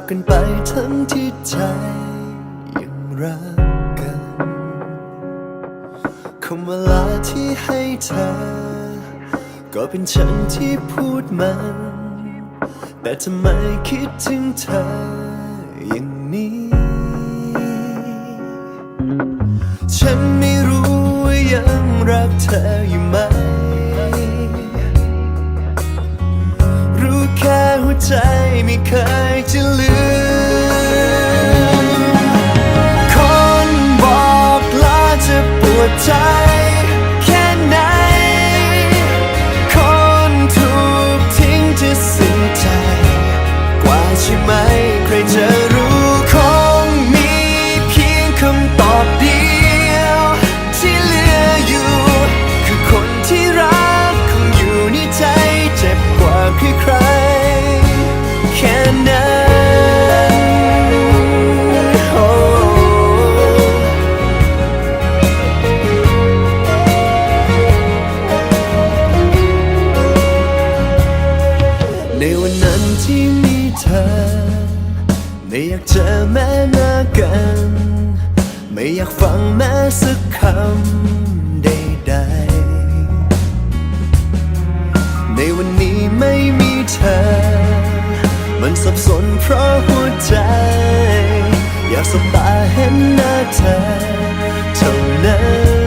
บกันไปทั้งที่ใจยังรักกันคำเวลาที่ให้เธอ ก็เป็นฉันที่พูดมัน แต่ทำไมคิดถึงเธออย่างนี้ ฉันไม่รู้ว่ายังรักเธออยู่ ใจไม่เคยจะลืม คนบอกลาจะปวดใจแค่ไหน คนถูกทิ้งจะสิ้นใจ กว่าใช่ไหมใครจะ ไม่อยากเจอแม้หน้ากัน ไม่อยากฟังแม้สักคำใดๆในวันนี้ไม่มีเธอ มันสับสนเพราะหัวใจ อยากสบตาเห็นหน้าเธอเท่านั้น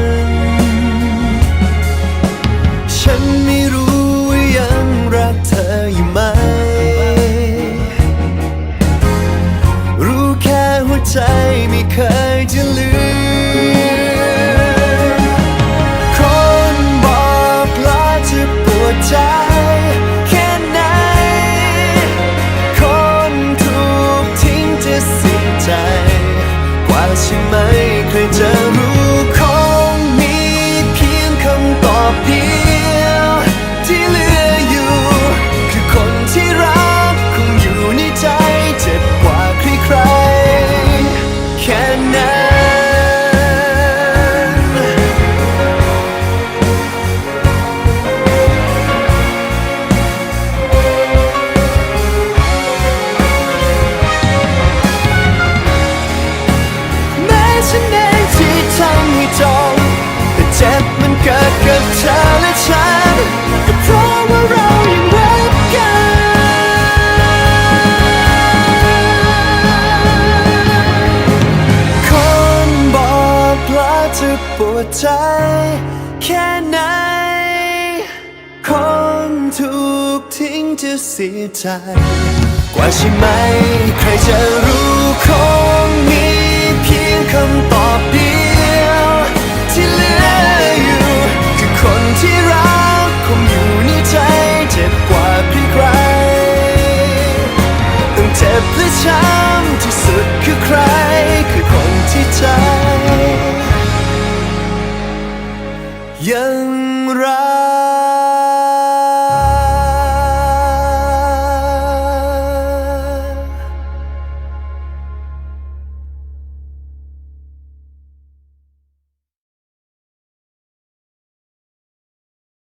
ใจไม่เคยจะลืม คนบอกลาจะปวดใจแค่ไหน คนถูกทิ้งจะเสียใจ กว่าใช่ไหมเคยเจอ ใจ แค่ไหน คนถูกทิ้งจะเสียใจ กว่าใช่ไหม ใครจะรู้คงมีเพียงคำตอบเดียว ที่เหลืออยู่ คือคนที่รักคงอยู่ในใจ เจ็บกว่าพี่ใครต้องเจ็บและช้ำ ยังรั